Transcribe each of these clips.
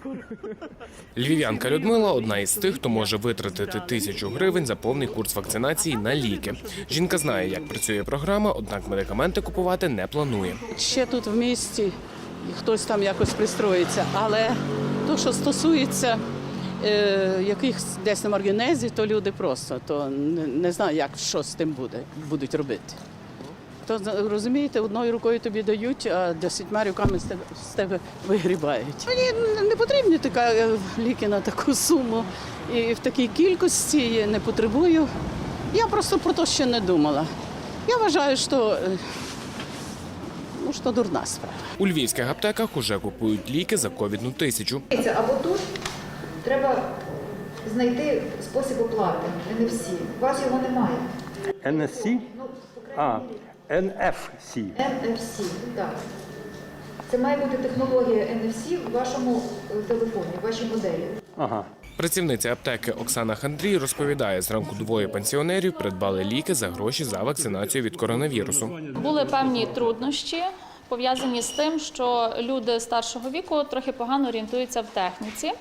скоро. Львів'янка Людмила одна із тих, хто може витратити тисячу гривень за повний курс вакцинації на ліки. Жінка знає, як працює програма, однак медикаменти купувати не планує. Ще тут в місті хтось там якось пристроїться, але то, що стосується е, якихось десь на маргінезі, то люди просто то не, не знаю, як що з тим буде, будуть робити. То розумієте, одною рукою тобі дають, а десятьма руками з тебе, вигрібають. Мені не потрібні така е, ліки на таку суму і в такій кількості не потребую. Я просто про те ще не думала. Я вважаю, що, е, ну, що дурна справа. У львівських аптеках уже купують ліки за ковідну тисячу. Або тут треба знайти спосіб оплати, NFC. У вас його немає. NSC? Ну, по крайній мірі, NFC. NFC, так. Це має бути технологія NFC в вашому е, телефоні, в вашій моделі. Ага. Працівниця аптеки Оксана Хандрій розповідає, зранку двоє пенсіонерів придбали ліки за гроші за вакцинацію від коронавірусу. Були певні труднощі пов'язані з тим, що люди старшого віку трохи погано орієнтуються в техніці.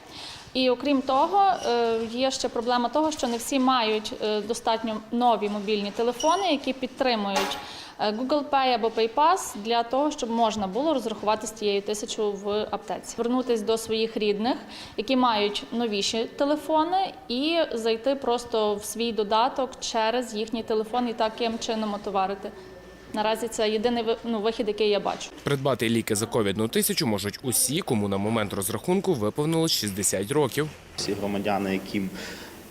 І окрім того, е, є ще проблема того, що не всі мають е, достатньо нові мобільні телефони, які підтримують е, Google Pay або PayPass для того, щоб можна було розрахувати з тією тисячу в аптеці, звернутися до своїх рідних, які мають новіші телефони, і зайти просто в свій додаток через їхній телефон і таким чином отоварити. Наразі це єдиний ну, вихід, який я бачу. Придбати ліки за ковідну тисячу можуть усі, кому на момент розрахунку виповнилось 60 років. Всі громадяни, яким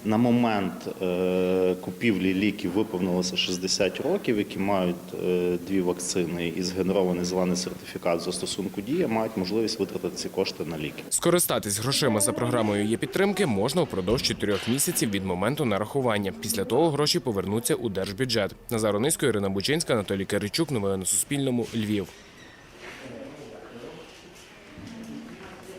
на момент е, купівлі ліків виповнилося 60 років, які мають е, дві вакцини і згенерований зелений сертифікат застосунку дія, мають можливість витратити ці кошти на ліки. Скористатись грошима за програмою є підтримки можна впродовж 4 місяців від моменту нарахування. Після того гроші повернуться у держбюджет. Назар Онисько, Ірина Бучинська, Анатолій Киричук. Новини на Суспільному. Львів.